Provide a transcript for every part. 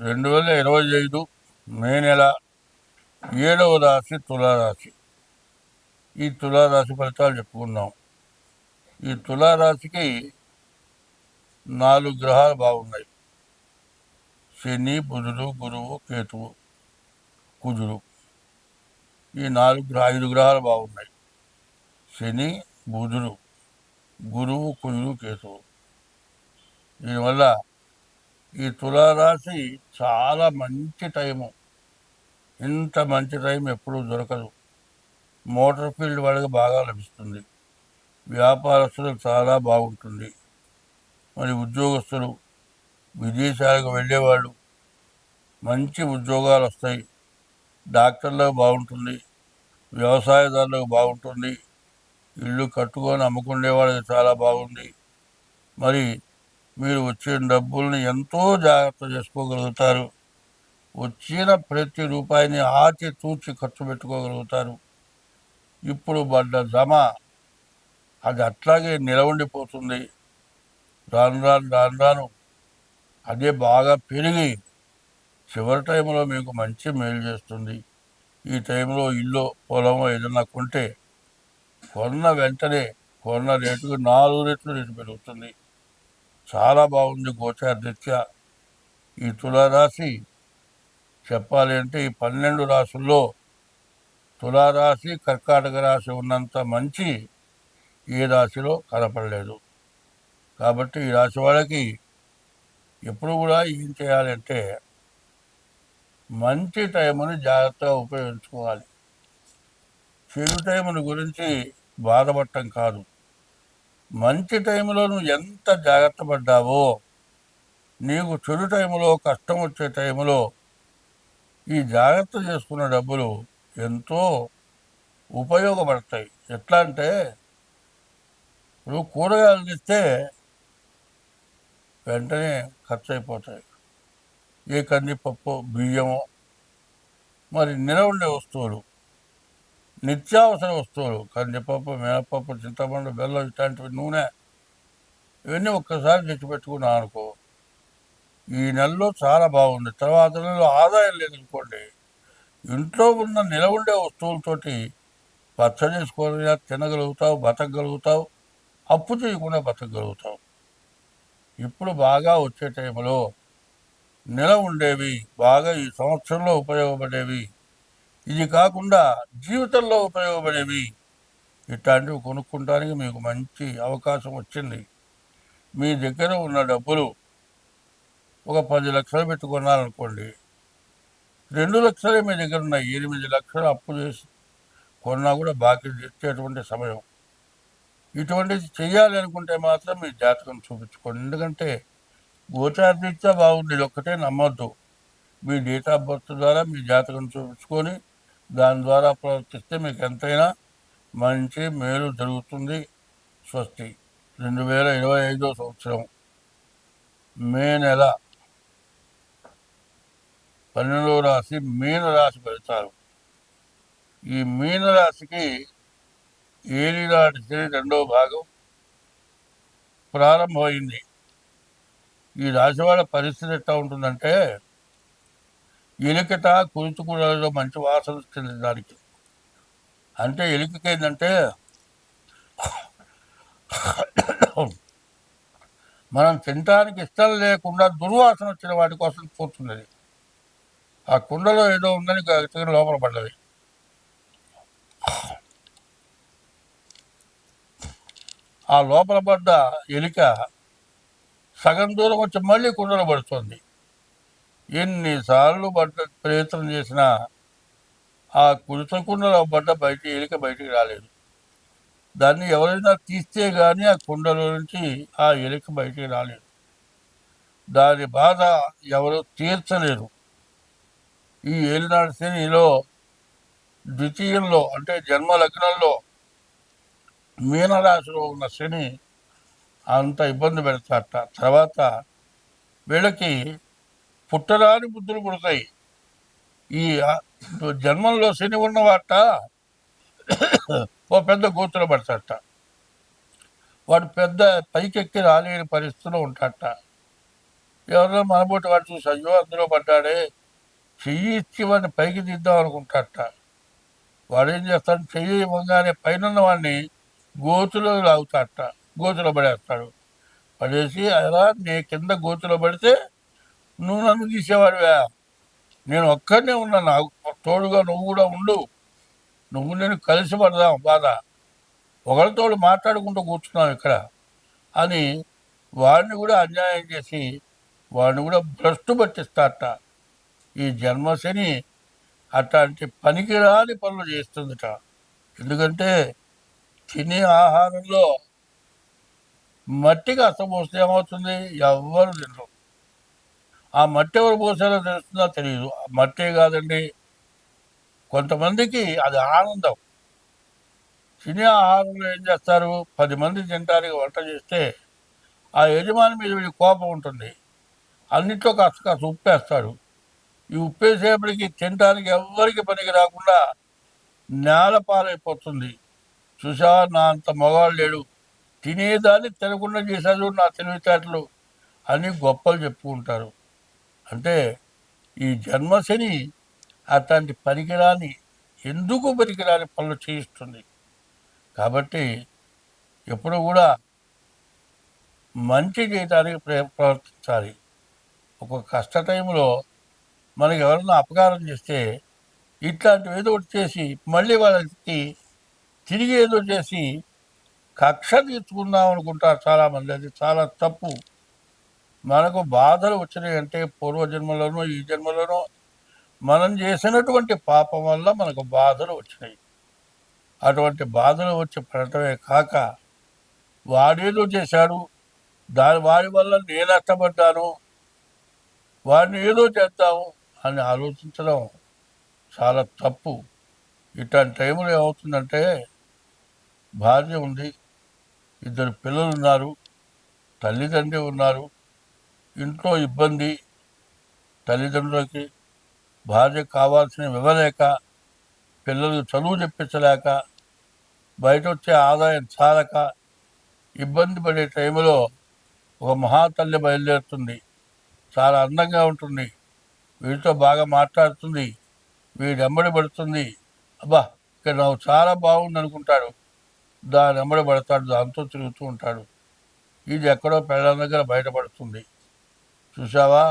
రెండు వేల ఇరవై ఐదు మే నెల ఏడవ రాశి తులారాశి. ఈ తులారాశి ఫలితాలు చెప్పుకుందాం. ఈ తులారాశికి నాలుగు గ్రహాలు బాగున్నాయి. శని బుధుడు గురువు కేతువు కుజుడు. ఈ నాలుగు గ్రహ ఐదు గ్రహాలు బాగున్నాయి. శని బుధుడు గురువు కుజుడు కేతువు. దీనివల్ల ఈ తులారాశి చాలా మంచి టైము. ఇంత మంచి టైం ఎప్పుడూ దొరకదు. మోటార్ ఫీల్డ్ వాళ్ళకి బాగా లభిస్తుంది. వ్యాపారస్తులకు చాలా బాగుంటుంది. మరి ఉద్యోగస్తులు విదేశాలకు వెళ్ళేవాళ్ళు మంచి ఉద్యోగాలు వస్తాయి. డాక్టర్లకు బాగుంటుంది. వ్యవసాయదారులకు బాగుంటుంది. ఇల్లు కట్టుకొని అమ్ముకునే వాళ్ళకి చాలా బాగుంది. మరి మీరు వచ్చిన డబ్బుల్ని ఎంతో జాగ్రత్త చేసుకోగలుగుతారు. వచ్చిన ప్రతి రూపాయిని ఆచి తూచి ఖర్చు పెట్టుకోగలుగుతారు. ఇప్పుడు పడ్డ జమ అది అట్లాగే నిలవండిపోతుంది. రాను రాను రాను రాను అదే బాగా పెరిగి చివరి టైంలో మీకు మంచి మేలు చేస్తుంది. ఈ టైంలో ఇల్లు పొలమో ఏదన్నా కొంటే కొన్న వెంటనే కొన్న రేటుకు నాలుగు రెట్లు రేటు పెరుగుతుంది. చాలా బాగుంది గోచార రీత్యా ఈ తులారాశి చెప్పాలి అంటే ఈ పన్నెండు రాశుల్లో తులారాశి కర్కాటక రాశి ఉన్నంత మంచి ఏ రాశిలో కనపడలేదు. కాబట్టి ఈ రాశి వాళ్ళకి ఎప్పుడు కూడా ఏం చేయాలంటే మంచి టైంని జాగ్రత్తగా ఉపయోగించుకోవాలి. చెడు టైముని గురించి బాధపడటం కాదు. మంచి టైంలో నువ్వు ఎంత జాగ్రత్త పడ్డావో నీకు చెడు టైంలో కష్టం వచ్చే టైంలో ఈ జాగ్రత్త చేసుకున్న డబ్బులు ఎంతో ఉపయోగపడతాయి. ఎట్లా అంటే నువ్వు కూరగాయలు ఇస్తే వెంటనే ఖర్చు అయిపోతాయి ఏ కందిపప్పు బియ్యము మరి నిలవండే వస్తువులు. నిత్యావసర వస్తువులు కందిపప్పు మినపప్పు చింతపండు బెల్లం ఇట్లాంటివి నూనె ఇవన్నీ ఒక్కసారి తెచ్చిపెట్టుకున్నాను అనుకో ఈ నెలలో చాలా బాగుంది. తర్వాత నెలలో ఆదాయం లేదనుకోండి ఇంట్లో ఉన్న నిలవుండే వస్తువులతోటి పచ్చ చేసుకొని తినగలుగుతావు బతకగలుగుతావు అప్పు చేయకుండా బతకగలుగుతావు. ఇప్పుడు బాగా వచ్చే టైంలో నిల ఉండేవి బాగా ఈ సంవత్సరంలో ఉపయోగపడేవి ఇది కాకుండా జీవితంలో ఉపయోగపడేవి. ఇట్లాంటివి కొనుక్కోడానికి మీకు మంచి అవకాశం వచ్చింది. మీ దగ్గర ఉన్న డబ్బులు ఒక పది లక్షలు పెట్టుకున్నారనుకోండి రెండు లక్షలే మీ దగ్గర ఉన్నాయి. ఎనిమిది లక్షలు అప్పు చేసి కొన్నా కూడా బాకీ తెచ్చేటువంటి సమయం. ఇటువంటిది చేయాలి అనుకుంటే మాత్రం మీ జాతకం చూపించుకోండి. ఎందుకంటే గోచారరీత్యా బాగుంది. ఇది ఒక్కటే నమ్మొద్దు. మీ డేట్ ఆఫ్ బర్త్ ద్వారా మీ జాతకం చూపించుకొని దాని ద్వారా ప్రవర్తిస్తే మీకు ఎంతైనా మంచి మేలు జరుగుతుంది. స్వస్తి. రెండు వేల ఇరవై ఐదో సంవత్సరం. మే నెల. పన్నెండవ రాశి మీన రాశి పెడతారు ఈ మీన రాశికి ఏలినాటి శని రెండవ భాగం ప్రారంభమైంది. ఈ రాశి వాళ్ళ పరిస్థితి ఎట్లా ఉంటుందంటే ఎలికట కురుచుకూడలో మంచి వాసన చెందడానికి దానికి. అంటే ఎలికకి ఏంటంటే మనం తినడానికి ఇష్టం లేకుండా దుర్వాసన వచ్చిన వాటి కోసం కూర్చున్నది. ఆ కుండలో ఏదో ఉందని గట్టిగా లోపల పడ్డది. ఆ లోపల పడ్డ ఎలిక సగం దూరం వచ్చి మళ్ళీ కుండలో పడుతుంది. ఎన్నిసార్లు పడ్డ ప్రయత్నం చేసినా ఆ కుడితకుండలో బట్ట బయట ఎలిక బయటికి రాలేదు. దాన్ని ఎవరైనా తీస్తే కానీ ఆ కుండలో నుంచి ఆ ఎలిక బయటికి రాలేదు. దాని బాధ ఎవరు తీర్చలేరు. ఈ ఏలినాడు శనిలో ద్వితీయంలో అంటే జన్మ లగ్నంలో మీనరాశిలో ఉన్న శని అంత ఇబ్బంది పెడతారట. తర్వాత వీళ్ళకి పుట్టరాని బుద్ధులు పుడతాయి. ఈ జన్మంలో శని ఉన్నవాట ఓ పెద్ద గోతులు పడతాట వాడు పెద్ద పైకెక్కి రాలేని పరిస్థితిలో ఉంటాట ఎవరో మనబోటి వాడు చూసి అయ్యో అందులో పడ్డాడే చెయ్యి ఇచ్చి వాడిని పైకి దిద్దాం అనుకుంటాట వాడేం చేస్తాడు చెయ్యి ఇవ్వగానే పైన వాడిని గోతులో లాగుతాట గోతులో పడేస్తాడు. పడేసి అలా నీ కింద గోతులో పడితే నువ్వు నన్ను తీసేవాడివా నేను ఒక్కడనే ఉన్నా నాకు తోడుగా నువ్వు కూడా ఉండు. నువ్వు నేను కలిసి పడదాం బాధ. ఒకరితోడు మాట్లాడుకుంటూ కూర్చున్నాం ఇక్కడ. అని వాడిని కూడా అన్యాయం చేసి వాడిని కూడా భ్రష్టు పట్టిస్తాట ఈ జన్మశని అట్లాంటి పనికిరాని పనులు చేస్తుందిట. ఎందుకంటే తినే ఆహారంలో మట్టికి అసపోస్తే ఏమవుతుంది? ఎవ్వరు తినరు. ఆ మట్టి ఎవరు పోసారో తెలుస్తుందో తెలియదు ఆ మట్టే కాదండి. కొంతమందికి అది ఆనందం. తినే ఆహారంలో ఏం చేస్తారు? పది మంది తినడానికి వంట చేస్తే ఆ యజమాని మీద వీడి కోపం ఉంటుంది. అన్నింటిలో కాస్త కాస్త ఉప్పేస్తాడు ఈ ఉప్పేసేపటికి తినడానికి ఎవ్వరికి పనికి రాకుండా నేల పాలైపోతుంది. చూసా? నా అంత మగవాళ్ళు లేడు. తినేదాన్ని తినకుండా చేశాడు నా తెలివితేటలు అని గొప్పలు చెప్పుకుంటారు. అంటే ఈ జన్మశని అట్లాంటి పనికిరాని ఎందుకు పనికిరాని పనులు చేయిస్తుంది. కాబట్టి ఎప్పుడు కూడా మంచి చేయడానికి ప్రవర్తించాలి. ఒక కష్ట టైంలో మనకి ఎవరన్నా అపకారం చేస్తే ఇట్లాంటివి ఏదో ఒకటి చేసి మళ్ళీ వాళ్ళకి తిరిగి ఏదో చేసి కక్ష తీర్చుకుందాం అనుకుంటారు చాలామంది. అది చాలా తప్పు. మనకు బాధలు వచ్చినాయి అంటే పూర్వజన్మలోనూ ఈ జన్మలోనూ మనం చేసినటువంటి పాపం వల్ల మనకు బాధలు వచ్చినాయి. అటువంటి బాధలు వచ్చి పడటమే కాక వాడేదో చేశాడు దాని వారి వల్ల నేను నష్టపడ్డాను వాడిని ఏదో చేద్దాము అని ఆలోచించడం చాలా తప్పు. ఇట్లాంటి టైంలో ఏమవుతుందంటే భార్య ఉంది ఇద్దరు పిల్లలు ఉన్నారు తల్లిదండ్రి ఉన్నారు ఇంట్లో ఇబ్బంది తల్లిదండ్రులకి భార్య కావాల్సినవి ఇవ్వలేక పిల్లలు చదువు చెప్పించలేక బయట వచ్చే ఆదాయం చాలక ఇబ్బంది పడే టైంలో ఒక మహాతల్లి బయలుదేరుతుంది. చాలా అందంగా ఉంటుంది. వీడితో బాగా మాట్లాడుతుంది. వీడెంబడి పడుతుంది. అబ్బా ఇక్కడ నాకు చాలా బాగుంది అనుకుంటాడు దాని వెంబడి పడతాడు. దాంతో తిరుగుతూ ఉంటాడు. ఇది ఎక్కడో పెళ్ళ దగ్గర బయటపడుతుంది. చూసావా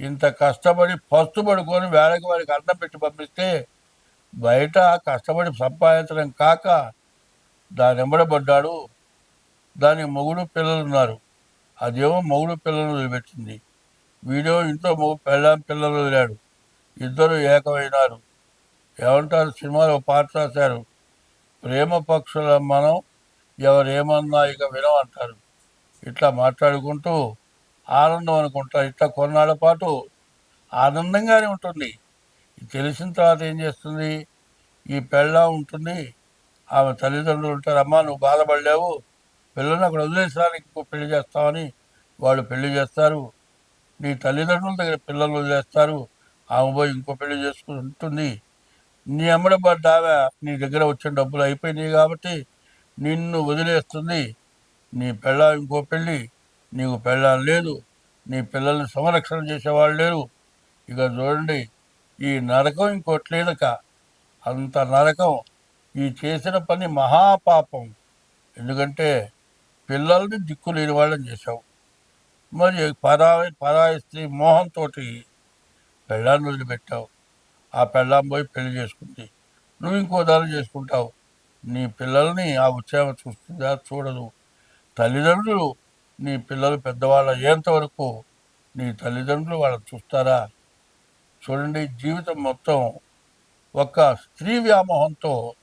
ఇంత కష్టపడి ఫస్ట్ పడుకొని వేళకి వారికి అన్నం పెట్టి పంపిస్తే బయట కష్టపడి సంపాదించడం కాక దాని ఎంబడబడ్డాడు దానికి మొగుడు పిల్లలు ఉన్నారు అదేమో మొగుడు పిల్లలు వదిలిపెట్టింది. వీడియో ఇంట్లో మొగ్గు పెళ్ళాం పిల్లలు వదిలాడు. ఇద్దరు ఏకమైనారు. ఏమంటారు? సినిమాలో పాట రాశారు. ప్రేమ పక్షుల మనం ఎవరేమన్నా ఇక వినమంటారు ఇట్లా మాట్లాడుకుంటూ ఆనందం అనుకుంటారు ఇట్లా కొన్నాళ్ళ పాటు ఆనందంగానే ఉంటుంది. ఇది తెలిసిన తర్వాత ఏం చేస్తుంది? ఈ పెళ్ళ ఉంటుంది. ఆమె తల్లిదండ్రులు ఉంటారు. అమ్మా నువ్వు బాధపడలేవు. పిల్లల్ని అక్కడ వదిలేసడానికి ఇంకో పెళ్ళి చేస్తామని వాళ్ళు పెళ్ళి చేస్తారు. నీ తల్లిదండ్రుల దగ్గర పిల్లలు వదిలేస్తారు. ఆమె పోయి ఇంకో పెళ్ళి చేసుకుని ఉంటుంది. నీ అమ్మడబడ్డ ఆమె నీ దగ్గర వచ్చిన డబ్బులు అయిపోయినాయి కాబట్టి నిన్ను వదిలేస్తుంది. నీ పెళ్ళ ఇంకో పెళ్ళి నీకు పెళ్ళాం లేదు నీ పిల్లల్ని సంరక్షణ చేసేవాళ్ళు లేరు. ఇక చూడండి ఈ నరకం ఇంకోట్లేదక. అంత నరకం ఈ చేసిన పని మహాపాపం. ఎందుకంటే పిల్లల్ని దిక్కు లేని వాళ్ళని చేశావు. మరి పరాయి పరాయి స్త్రీ మోహంతో పెళ్ళాన్ని వదిలిపెట్టావు. ఆ పెళ్ళాం పోయి పెళ్ళి చేసుకుంది. నువ్వు ఇంకో దారి చేసుకుంటావు. నీ పిల్లల్ని ఆ ఉత్సాహం చూస్తుందా చూడదు. తల్లిదండ్రులు నీ పిల్లలు పెద్దవాళ్ళు అయ్యేంతవరకు నీ తల్లిదండ్రులు వాళ్ళని చూస్తారా? చూడండి జీవితం మొత్తం ఒక స్త్రీ వ్యామోహంతో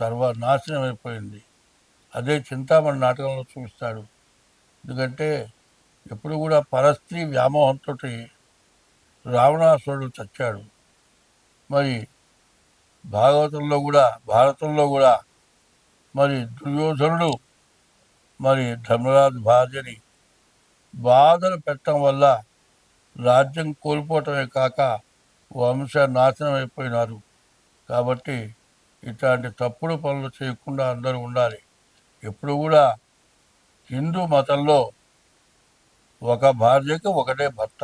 సర్వనాశనం అయిపోయింది. అదే చింతామణి నాటకంలో చూపిస్తాడు. ఎందుకంటే ఎప్పుడు కూడా పరస్త్రీ వ్యామోహంతో రావణాసురుడు చచ్చాడు. మరి భాగవతంలో కూడా భారతంలో కూడా మరి దుర్యోధనుడు మరి ధర్మరాజు భార్యని బాధలు పెట్టడం వల్ల రాజ్యం కోల్పోవటమే కాక వంశ నాశనం అయిపోయినారు. కాబట్టి ఇట్లాంటి తప్పుడు పనులు చేయకుండా అందరూ ఉండాలి. ఎప్పుడు కూడా హిందూ మతంలో ఒక భార్యకి ఒకటే భర్త.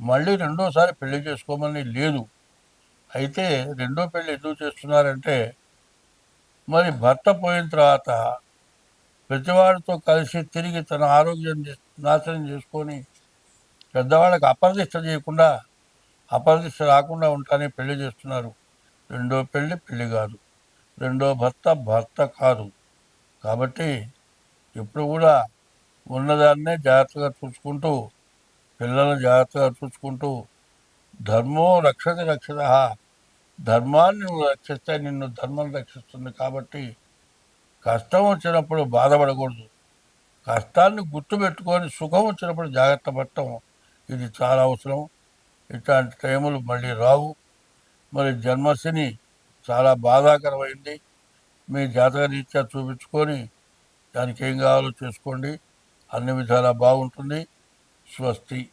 మళ్ళీ రెండోసారి పెళ్ళి చేసుకోమని లేదు. అయితే రెండో పెళ్ళి ఎందుకు చేస్తున్నారంటే మరి భర్త పోయిన తర్వాత ప్రతివాడితో కలిసి తిరిగి తన ఆరోగ్యం నాశనం చేసుకొని పెద్దవాళ్ళకి అపరదిష్ట చేయకుండా అపరదిష్ట రాకుండా ఉంటానే పెళ్ళి చేస్తున్నారు. రెండో పెళ్ళి పెళ్ళి కాదు. రెండో భర్త భర్త కాదు. కాబట్టి ఎప్పుడు కూడా ఉన్నదాన్నే జాగ్రత్తగా చూసుకుంటూ పిల్లలను జాగ్రత్తగా చూసుకుంటూ ధర్మో రక్షత రక్షత ధర్మాన్ని నువ్వు రక్షిస్తే నిన్ను ధర్మం రక్షిస్తుంది కాబట్టి కష్టం వచ్చినప్పుడు బాధపడకూడదు. కష్టాన్ని గుర్తుపెట్టుకొని సుఖం వచ్చినప్పుడు జాగ్రత్త పడటం ఇది చాలా అవసరం. ఇట్లాంటి టైములు మళ్ళీ రావు. మరి జన్మశని చాలా బాధాకరమైంది. మీ జాతక రీత్యా చూపించుకొని దానికి ఏం కావాలో చేసుకోండి. అన్ని విధాలా బాగుంటుంది. స్వస్తి.